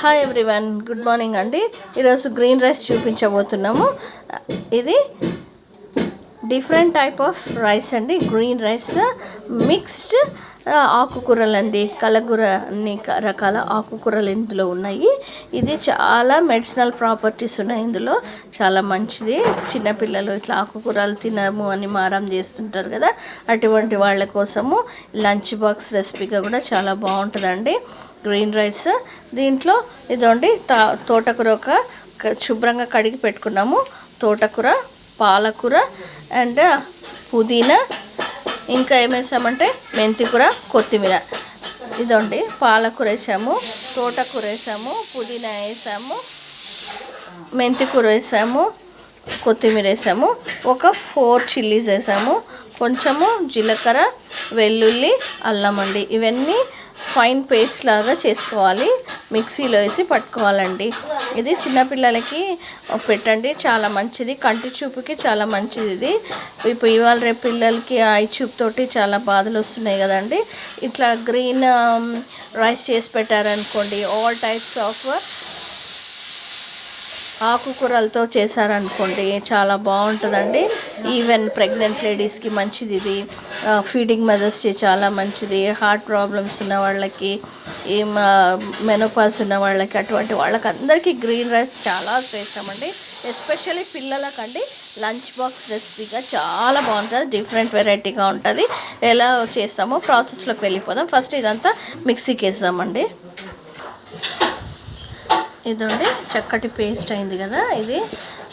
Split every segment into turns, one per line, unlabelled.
Hi everyone good morning అండి. ఈరోజు green rice చూపించబోతున్నాము. ఇది డిఫరెంట్ టైప్ ఆఫ్ రైస్ అండి. గ్రీన్ రైస్ మిక్స్డ్ ఆకుకూరలు అండి కలగూర అన్ని రకాల ఆకుకూరలు ఇందులో ఉన్నాయి. ఇది చాలా మెడిసినల్ ప్రాపర్టీస్ ఉన్నాయి ఇందులో. చాలా మంచిది. చిన్నపిల్లలు ఇట్లా ఆకుకూరలు తినము అని మారం చేస్తుంటారు కదా. అటువంటి వాళ్ళ కోసము లంచ్ బాక్స్ రెసిపీగా కూడా చాలా బాగుంటుందండి. Green rice. దీంట్లో ఇదండి తా తోటకూర ఒక శుభ్రంగా కడిగి పెట్టుకున్నాము. తోటకూర పాలకూర అండ్ పుదీనా. ఇంకా ఏం వేసామంటే మెంతికూర కొత్తిమీర. ఇదండి పాలకూర వేసాము తోటకూర వేసాము పుదీనా వేసాము మెంతికూర వేసాము కొత్తిమీర వేసాము ఒక ఫోర్ చిల్లీస్ వేసాము కొంచెము జీలకర్ర వెల్లుల్లి అల్లం అండి. ఇవన్నీ ఫైన్ పేస్ట్ లాగా చేసుకోవాలి. మిక్సీలో వేసి పట్టుకోవాలండి. ఇది చిన్నపిల్లలకి పెట్టండి. చాలా మంచిది. కంటి చూపుకి చాలా మంచిది ఇది. ఇప్పుడు ఇవాళ రేపు పిల్లలకి ఐ చూపుతోటి చాలా బాధలు వస్తున్నాయి కదండి. ఇట్లా గ్రీన్ um, రైస్ చేసి పెట్టారనుకోండి. ఆల్ టైప్స్ ఆఫ్ ఆకుకూరలతో చేశారనుకోండి. చాలా బాగుంటుందండి. ఈవెన్ ప్రెగ్నెంట్ లేడీస్కి మంచిది ఇది. ఫీడింగ్ మదర్స్కి చాలా మంచిది. హార్ట్ ప్రాబ్లమ్స్ ఉన్న వాళ్ళకి ఈ మెనోపాల్స్ ఉన్న వాళ్ళకి అటువంటి వాళ్ళకి అందరికీ గ్రీన్ రైస్ చాలా శ్రేష్టమండి ఎస్పెషల్లీ పిల్లలకండి లంచ్ బాక్స్ రెసిపీగా చాలా బాగుంటుంది. డిఫరెంట్ వెరైటీగా ఉంటుంది. ఎలా చేస్తామో ప్రాసెస్లోకి వెళ్ళిపోదాం. ఫస్ట్ ఇదంతా మిక్సీకి వేస్తామండి. ఇదండి చక్కటి పేస్ట్ అయింది కదా. ఇది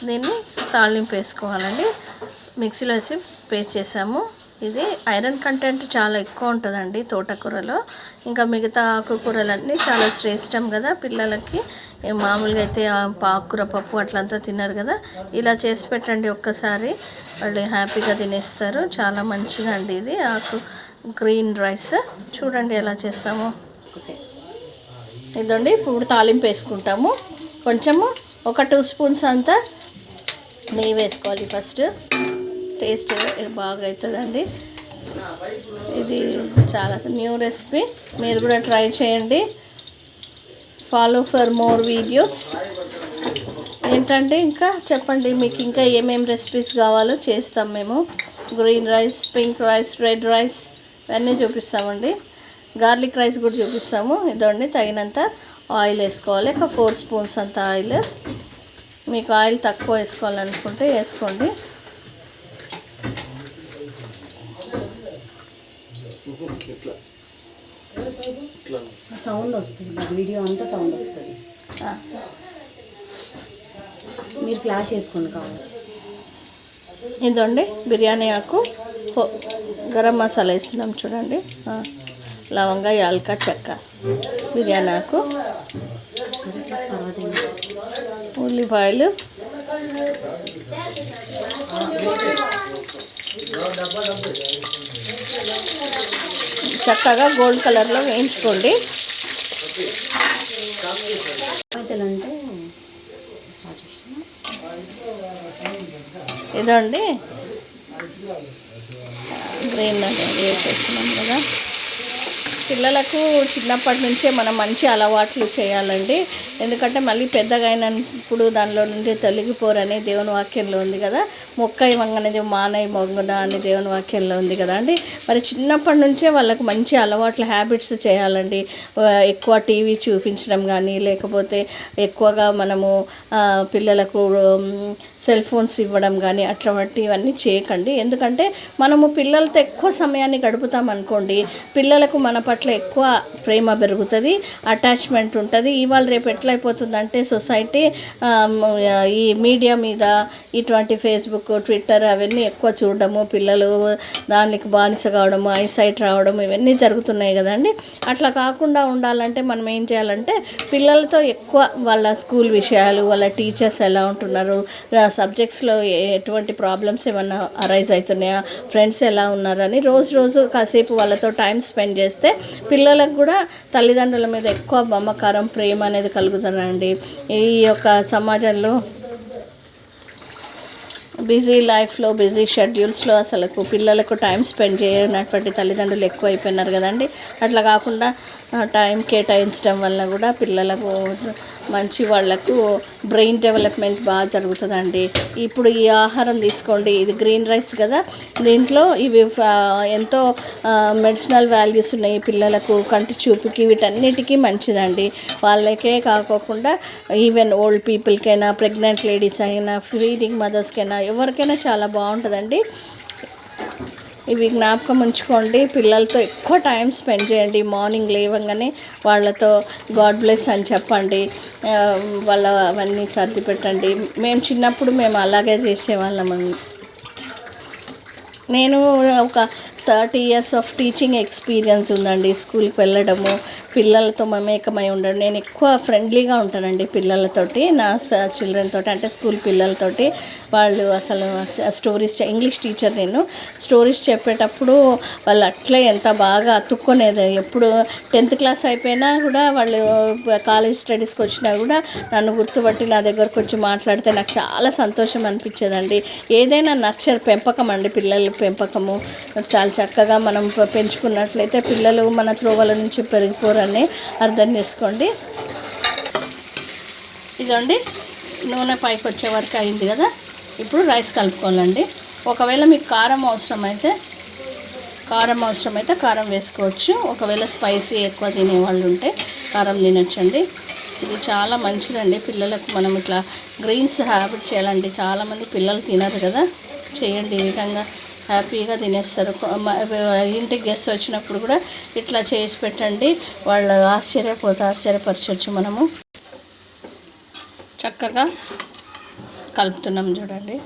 దీన్ని తాళింపు వేసుకోవాలండి. మిక్సీలో వేసి పేస్ట్ చేసాము. ఇది ఐరన్ కంటెంట్ చాలా ఎక్కువ ఉంటుందండి తోటకూరలో. ఇంకా మిగతా ఆకుకూరలన్నీ చాలా శ్రేష్టం కదా పిల్లలకి. మామూలుగా అయితే ఆకుకూర పప్పు అట్లంతా తిన్నారు కదా ఇలా చేసి పెట్టండి ఒక్కసారి. వాళ్ళు హ్యాపీగా తినేస్తారు. చాలా మంచిగా అండి ఇది ఆకు గ్రీన్ రైస్. చూడండి ఎలా చేస్తాము. ఇదండి ఇప్పుడు తాలింపు వేసుకుంటాము. కొంచెము ఒక టూ స్పూన్స్ అంతా నెయ్యి వేసుకోవాలి ఫస్ట్. టేస్ట్ బాగా అవుతుందండి ఇది చాలా న్యూ రెసిపీ. మీరు కూడా ట్రై చేయండి. ఫాలో ఫర్ మోర్ వీడియోస్ ఏంటంటే ఇంకా చెప్పండి మీకు ఇంకా ఏమేమి రెసిపీస్ కావాలో చేస్తాం మేము. Green rice pink rice red rice ఇవన్నీ చూపిస్తామండి. గార్లిక్ రైస్ కూడా చూపిస్తాము. ఇదండి తగినంత ఆయిల్ వేసుకోవాలి. ఒక ఫోర్ స్పూన్స్ అంత ఆయిల్ మీకు ఆయిల్ తక్కువ వేసుకోవాలనుకుంటే వేసుకోండి.
సౌండ్ వస్తుంది వీడియో అంతా సౌండ్ వస్తుంది. మీరు ఫ్లాష్ వేసుకోండి కావాలి.
ఇదండి బిర్యానీ ఆకు. గరం మసాలా వేస్తున్నాం చూడండి. లవంగా యాలక చెక్క బిర్యానీ ఆకు? ఉల్లిపాయలు. చక్కగా గోల్డ్ కలర్లో వేయించుకోండి.
అంటే
ఇదండి గ్రీన్ వేసేస్తున్నాం కదా. పిల్లలకు చిన్నప్పటి నుంచే మనం మంచి అలవాట్లు చేయాలండి. ఎందుకంటే మళ్ళీ పెద్దగా అయినప్పుడు దానిలో నుండి తొలగిపోరని దేవుని వాక్యంలో ఉంది కదా. మొక్క ఇవ్వగానేది మానయ్య మొగ్గన అని దేవుని వాక్యంలో ఉంది కదా అండి. మరి చిన్నప్పటి నుంచే వాళ్ళకు మంచి అలవాట్లు హ్యాబిట్స్ చేయాలండి. ఎక్కువ టీవీ చూపించడం కానీ లేకపోతే ఎక్కువగా మనము పిల్లలకు సెల్ ఫోన్స్ ఇవ్వడం కానీ అటువంటివన్నీ చేయకండి. ఎందుకంటే మనము పిల్లలతో ఎక్కువ సమయాన్ని గడుపుతాం అనుకోండి పిల్లలకు మన పట్ల ఎక్కువ ప్రేమ పెరుగుతుంది అటాచ్మెంట్ ఉంటుంది. ఇవాళ రేపు ఎట్లయిపోతుందంటే సొసైటీ ఈ మీడియా మీద ఇటువంటి ఫేస్బుక్ ట్విట్టర్ అవన్నీ ఎక్కువ చూడడము పిల్లలు దానికి బానిస కావడము ఐసైట్ రావడం ఇవన్నీ జరుగుతున్నాయి కదండి. అట్లా కాకుండా ఉండాలంటే మనం ఏం చేయాలంటే పిల్లలతో ఎక్కువ వాళ్ళ స్కూల్ విషయాలు వాళ్ళ టీచర్స్ ఎలా ఉంటున్నారు సబ్జెక్ట్స్లో ఎటువంటి ప్రాబ్లమ్స్ ఏమన్నా అరైజ్ అవుతున్నాయా ఫ్రెండ్స్ ఎలా ఉన్నారని రోజు రోజు కాసేపు వాళ్ళతో టైం స్పెండ్ చేస్తే పిల్లలకు కూడా తల్లిదండ్రుల మీద ఎక్కువ మమకారం ప్రేమ అనేది కలుగుతుందండి ఈ యొక్క సమాజంలో బిజీ లైఫ్లో బిజీ షెడ్యూల్స్లో అసలు పిల్లలకు టైం స్పెండ్ చేయనటువంటి తల్లిదండ్రులు ఎక్కువ అయిపోయినారు కదండి. అట్లా కాకుండా టైం కేటాయించడం వల్ల కూడా పిల్లలకు మంచి వాళ్ళకు బ్రెయిన్ డెవలప్మెంట్ బాగా జరుగుతుందండి. ఇప్పుడు ఈ ఆహారం తీసుకోండి ఇది గ్రీన్ రైస్ కదా. దీంట్లో ఇవి ఎంతో మెడిసినల్ వాల్యూస్ ఉన్నాయి పిల్లలకు కంటి చూపుకి వీటన్నిటికీ మంచిదండి. వాళ్ళకే కాకోకుండా ఈవెన్ ఓల్డ్ పీపుల్కైనా ప్రెగ్నెంట్ లేడీస్ అయినా ఫీడింగ్ మదర్స్కైనా ఎవరికైనా చాలా బాగుంటుందండి. ఇవి జ్ఞాపకం ఉంచుకోండి. పిల్లలతో ఎక్కువ టైం స్పెండ్ చేయండి. మార్నింగ్ లేవగానే వాళ్ళతో గాడ్ బ్లెస్ అని చెప్పండి. వాళ్ళ అవన్నీ సర్ది పెట్టండి. మేము చిన్నప్పుడు మేము అలాగే చేసేవాళ్ళం నేను ఒక thirty years of teaching experience ఉందండి స్కూల్కి వెళ్ళడము పిల్లలతో మమేకమై ఉండడం. నేను ఎక్కువ ఫ్రెండ్లీగా ఉంటానండి పిల్లలతోటి నా చిల్డ్రన్ తోటి అంటే స్కూల్ పిల్లలతోటి. వాళ్ళు అసలు స్టోరీస్ ఇంగ్లీష్ టీచర్ నేను. స్టోరీస్ చెప్పేటప్పుడు వాళ్ళు అట్లే ఎంత బాగా అతుక్కునేది. ఎప్పుడు టెన్త్ క్లాస్ అయిపోయినా కూడా వాళ్ళు కాలేజ్ స్టడీస్కి వచ్చినా కూడా నన్ను గుర్తుపట్టి నా దగ్గరకు వచ్చి మాట్లాడితే నాకు చాలా సంతోషం అనిపించేదండి. ఏదైనా నచ్చ పెంపకం అండి పిల్లల పెంపకము. చాలా చక్కగా మనం పెంచుకున్నట్లయితే పిల్లలు మన త్రోవల నుంచి పెరిగిపోరని అర్థం చేసుకోండి. ఇదండి నూనె పైకి వచ్చే వరకు అయింది కదా? ఇప్పుడు రైస్ కలుపుకోవాలండి. ఒకవేళ మీకు కారం అవసరం అయితే కారం అవసరం అయితే కారం వేసుకోవచ్చు. ఒకవేళ స్పైసీ ఎక్కువ తినే వాళ్ళు ఉంటే కారం తినొచ్చండి. ఇది చాలా మంచిదండి. పిల్లలకు మనం ఇట్లా గ్రీన్స్ హ్యాబిట్ చేయాలండి. చాలామంది పిల్లలు తినరు కదా? చేయండి ఈ విధంగా. హ్యాపీగా తినేస్తారు. ఇంటికి గెస్ట్ వచ్చినప్పుడు కూడా ఇట్లా చేసి పెట్టండి. వాళ్ళు ఆశ్చర్యపోతే ఆశ్చర్యపరచవచ్చు మనము. చక్కగా కలుపుతున్నాం చూడండి.